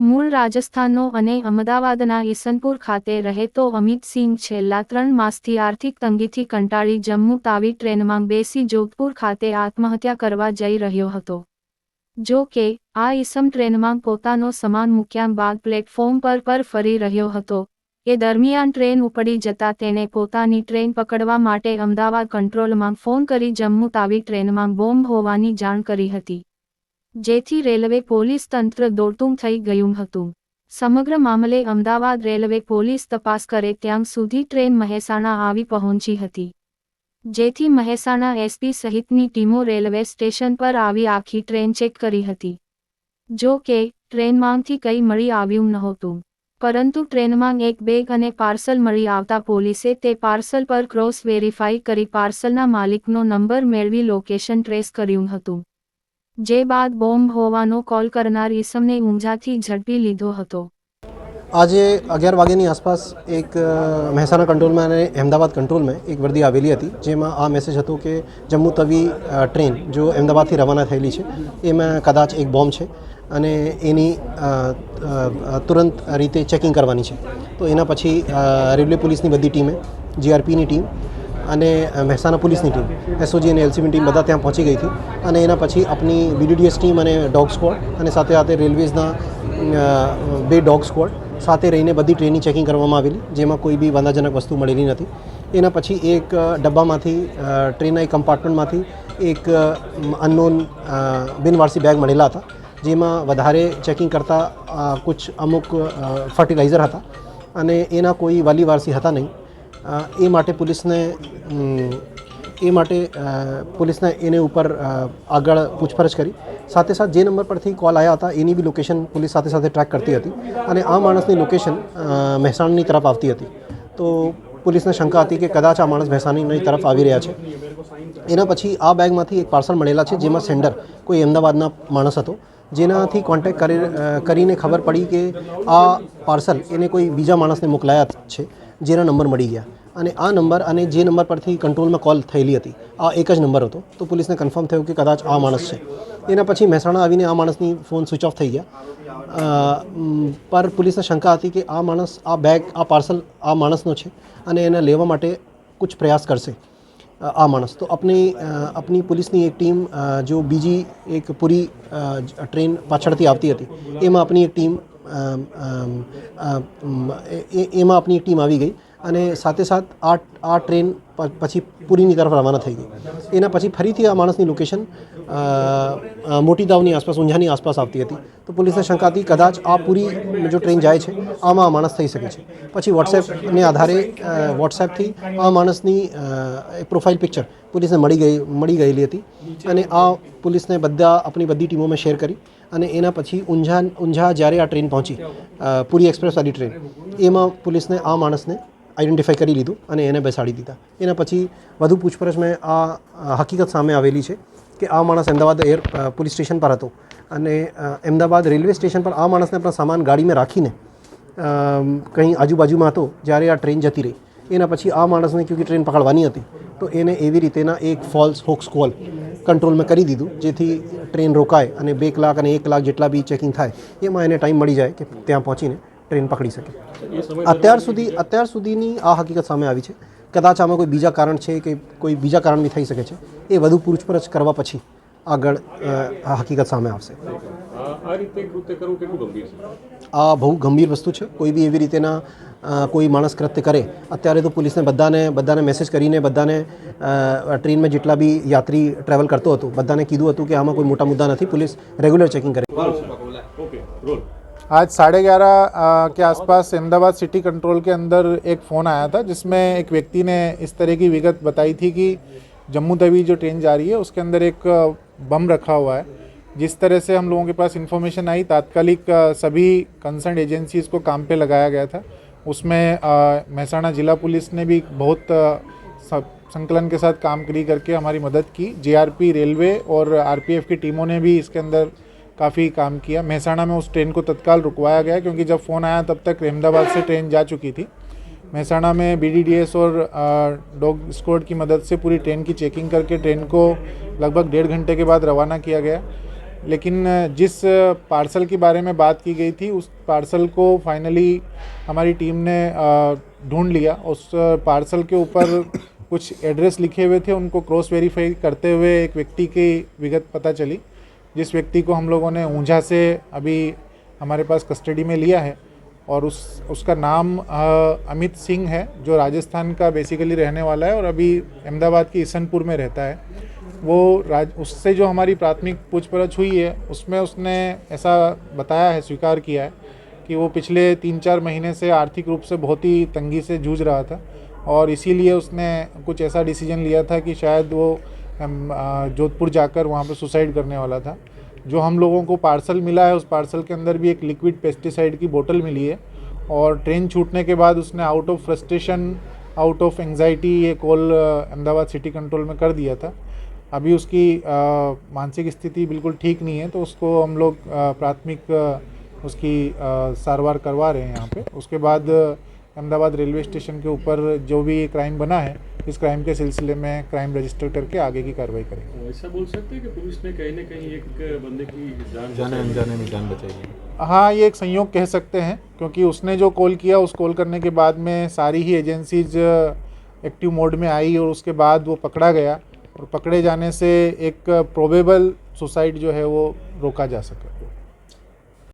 મૂળ રાજસ્થાનનો અને અમદાવાદના ઈસનપુર ખાતે રહેતો અમિત સિંહ છેલ્લા ત્રણ માસથી આર્થિક તંગીથી કંટાળી જમ્મુ તાવી ટ્રેનમાં બેસી જોધપુર ખાતે આત્મહત્યા કરવા જઈ રહ્યો હતો. જો કે, આ ઈસમ ટ્રેનમાં પોતાનો સામાન મૂક્યા બાદ પ્લેટફોર્મ પર પર ફરી રહ્યો હતો. એ દરમિયાન ટ્રેન ઉપડી જતા તેણે પોતાની ટ્રેન પકડવા માટે અમદાવાદ કંટ્રોલમાં ફોન કરી જમ્મુ તાવી ટ્રેનમાં બોમ્બ હોવાની જાણ કરી હતી. જેથી રેલવે પોલીસ તંત્ર દોડતું થઈ ગયું હતું. સમગ્ર મામલે અમદાવાદ રેલવે પોલીસ તપાસ કરે ત્યાં સુધી ટ્રેન મહેસાણા આવી પહોંચી હતી. જેથી મહેસાણા એસપી સહિતની ટીમો રેલવે સ્ટેશન પર આવી આખી ટ્રેન ચેક કરી હતી. જો કે, ટ્રેનમાંથી કંઈ મળી આવ્યું નહોતું. પરંતુ ટ્રેનમાં એક બેગ અને પાર્સલ મળી આવતા પોલીસે તે પાર્સલ પર ક્રોસ વેરીફાઈ કરી પાર્સલના માલિકનો નંબર મેળવી લોકેશન ટ્રેસ કર્યું હતું. જે બાદ બોમ્બ હોવાનો કોલ કરનાર ઈસમને ઊંઝાથી ઝડપી લીધો હતો. આજે અગિયાર વાગ્યાની આસપાસ એક મહેસાણા કંટ્રોલમાં અને અહેમદાબાદ કંટ્રોલમાં એક વર્દી આવેલી હતી, જેમાં આ મેસેજ હતો કે જમ્મુ તવી ટ્રેન જો અહેમદાબાદથી રવાના થયેલી છે, એમાં કદાચ એક બોમ્બ છે અને એની તુરંત રીતે ચેકિંગ કરવાની છે. તો એના પછી રેલવે પોલીસની બધી ટીમે જીઆરપીની ટીમ અને મહેસાણા પોલીસની ટીમ એસઓજી અને એલસીબી ટીમ બધા ત્યાં પહોંચી ગઈ હતી. અને એના પછી આપણી બીડીડીએસ ટીમ અને ડોગ સ્ક્વોડ અને સાથે સાથે રેલવેઝના બે ડોગ સ્ક્વોડ સાથે રહીને બધી ટ્રેનની ચેકિંગ કરવામાં આવેલી, જેમાં કોઈ બી વાંધાજનક વસ્તુ મળેલી નથી. એના પછી એક ડબ્બામાંથી ટ્રેનના એક કમ્પાર્ટમેન્ટમાંથી એક અનનોન બિનવારસી બેગ મળેલા હતા, જેમાં વધારે ચેકિંગ કરતાં કુછ અમુક ફર્ટિલાઇઝર હતા. અને એના કોઈ વાલી વારસી હતા નહીં. એ માટે પોલીસને એ માટે પોલીસને એને ઉપર આગળ પૂછપરછ કરી. સાથે સાથે જે નંબર પરથી કોલ આવ્યા હતા, એની બી લોકેશન પોલીસ સાથે સાથે ટ્રેક કરતી હતી અને આ માણસની લોકેશન મહેસાણની તરફ આવતી હતી. તો પોલીસને શંકા હતી કે કદાચ આ માણસ મહેસાણીની તરફ આવી રહ્યા છે. એના પછી આ બેગમાંથી એક પાર્સલ મળેલા છે, જેમાં સેન્ડર કોઈ અમદાવાદના માણસ હતો, જેનાથી કોન્ટેક કરીને ખબર પડી કે આ પાર્સલ એને કોઈ બીજા માણસને મોકલાયા છે. જેના નંબર મળી ગયા. અને આ નંબર અને જે નંબર પરથી કંટ્રોલમાં કોલ થયેલી હતી, આ એક જ નંબર હતો. તો પોલીસને કન્ફર્મ થયું કે કદાચ આ માણસ છે. એના પછી મહેસાણા આવીને આ માણસની ફોન સ્વિચ ઓફ થઈ ગયા. પર પોલીસને શંકા હતી કે આ માણસ, આ બેગ, આ પાર્સલ આ માણસનો છે અને એને લેવા માટે કુછ પ્રયાસ કરશે આ માણસ. તો આપની આપણી પોલીસની એક ટીમ જો બીજી એક પૂરી ટ્રેન પાછળથી આવતી હતી, એમાં આપણી એક ટીમ એમાં આપની ટીમ આવી ગઈ અને સાથે સાથ આ આ ટ્રેન પછી પુરીની તરફ રવાના થઈ ગઈ. એના પછી ફરીથી આ માણસની લોકેશન મોટી દાવની આસપાસ, ઊંઝાની આસપાસ આવતી હતી. તો પોલીસને શંકા હતી, કદાચ આ પૂરી જો ટ્રેન જાય છે, આમાં આ માણસ થઈ શકે છે. પછી વોટ્સએપને આધારે વોટ્સએપથી આ માણસની પ્રોફાઇલ પિક્ચર પોલીસને મળી ગઈ, મળી ગયેલી હતી. અને આ પોલીસને બધા આપણી બધી ટીમોમાં શેર કરી. અને એના પછી ઊંઝા ઊંઝા જ્યારે આ ટ્રેન પહોંચી પુરી પૂરી એક્સપ્રેસવાળી ટ્રેન, એમાં પોલીસને, આ માણસને આઈડેન્ટિફાઈ કરી લીધું અને એને બેસાડી દીધા. એના પછી વધુ પૂછપરછ મેં આ હકીકત સામે આવેલી છે કે આ માણસ અમદાવાદ એર પોલીસ સ્ટેશન પર હતો અને અમદાવાદ રેલવે સ્ટેશન પર આ માણસને આપણા સામાન ગાડીમાં રાખીને કંઈ આજુબાજુમાં હતો, જ્યારે આ ટ્રેન જતી રહી. એના પછી આ માણસને ક્યોંકि ટ્રેન પકડવાની હતી. તો એને એવી રીતેના એક ફોલ્સ હોક્સ કોલ કંટ્રોલમાં કરી દીધું, જેથી ટ્રેન રોકાય અને બે કલાક અને એક કલાક જેટલા બી ચેકિંગ થાય, એમાં એને ટાઈમ મળી જાય કે ત્યાં પહોંચીને ટ્રેન પકડી શકે. અત્યાર સુધી, અત્યાર સુધીની આ હકીકત સામે આવી છે. કદાચ આમાં કોઈ બીજા કારણ છે કે કોઈ બીજા કારણ બી થઈ શકે છે, એ વધુ પૂછપરછ કરવા પછી આગળ આ હકીકત સામે આવશે. આ આ રીતે કૃત્ય કરવું કેટલું ગંભીર છે આ બહુ ગંભીર વસ્તુ છે કોઈ બી એવી રીતેના અ, કોઈ માણસ કૃત્ય કરે અત્યારે તો પોલીસને બધાને બધાને મેસેજ કરીને બધાને અ, ટ્રેનમાં જેટલા બી યાત્રી ટ્રાવેલ કરતો હતો બધાને કીધું હતું કે આમાં કોઈ મોટા મુદ્દા નથી પોલીસ રેગ્યુલર ચેકિંગ કરે ઓકે રોલ आज साढ़े ग्यारह के आसपास अहमदाबाद सिटी कंट्रोल के अंदर एक फ़ोन आया था जिसमें एक व्यक्ति ने इस तरह की विगत बताई थी कि जम्मू तवी जो ट्रेन जा रही है उसके अंदर एक अ, बम रखा हुआ है जिस तरह से हम लोगों के पास इन्फॉर्मेशन आई, तात्कालिक सभी कंसर्न एजेंसीज को काम पे लगाया गया था। उसमें महसाणा जिला पुलिस ने भी बहुत संकलन के साथ काम करी करके हमारी मदद की। जेआरपी रेलवे और आरपीएफ की टीमों ने भी इसके अंदर काफ़ी काम किया। महसाणा में उस ट्रेन को तत्काल रुकवाया गया, क्योंकि जब फ़ोन आया तब तक अहमदाबाद से ट्रेन जा चुकी थी। महसाणा में बीडीडीएस और डॉग स्क्वाड की मदद से पूरी ट्रेन की चेकिंग करके ट्रेन को लगभग डेढ़ घंटे के बाद रवाना किया गया। लेकिन जिस पार्सल के बारे में बात की गई थी, उस पार्सल को फाइनली हमारी टीम ने ढूंढ लिया। उस पार्सल के ऊपर कुछ एड्रेस लिखे हुए थे, उनको क्रॉस वेरीफाई करते हुए एक व्यक्ति की विगत पता चली, जिस व्यक्ति को हम लोगों ने ऊंझा से अभी हमारे पास कस्टडी में लिया है। और उस, उसका नाम अमित सिंह है, जो राजस्थान का बेसिकली रहने वाला है और अभी अहमदाबाद के ईसनपुर में रहता है। वो राज, उससे जो हमारी प्राथमिक पूछपरछ हुई है, उसमें उसने ऐसा बताया है, स्वीकार किया है कि वो पिछले तीन चार महीने से आर्थिक रूप से बहुत ही तंगी से जूझ रहा था और इसीलिए उसने कुछ ऐसा डिसीज़न लिया था कि शायद वो जोधपुर जाकर वहाँ पर सुसाइड करने वाला था। जो हम लोगों को पार्सल मिला है, उस पार्सल के अंदर भी एक लिक्विड पेस्टिसाइड की बोतल मिली है और ट्रेन छूटने के बाद उसने out of frustration, out of anxiety ये कॉल अहमदाबाद सिटी कंट्रोल में कर दिया था। अभी उसकी मानसिक स्थिति बिल्कुल ठीक नहीं है तो उसको हम लोग प्राथमिक उसकी सारवार करवा रहे हैं यहाँ पे। उसके बाद अहमदाबाद रेलवे स्टेशन के ऊपर जो भी क्राइम बना है इस क्राइम के सिलसिले में क्राइम रजिस्टर करके आगे की कार्रवाई करेंगे। ऐसा बोल सकते हैं कि पुलिस ने कहीं ना कहीं एक बंदे की जान जाने अनजाने में जान बचाई है। हाँ ये एक संयोग कह सकते हैं क्योंकि उसने जो कॉल किया उस कॉल करने के बाद में सारी ही एजेंसीज एक्टिव मोड में आई और उसके बाद वो पकड़ा गया। और पकड़े जाने से एक प्रोबेबल सुसाइड जो है वो रोका जा सके।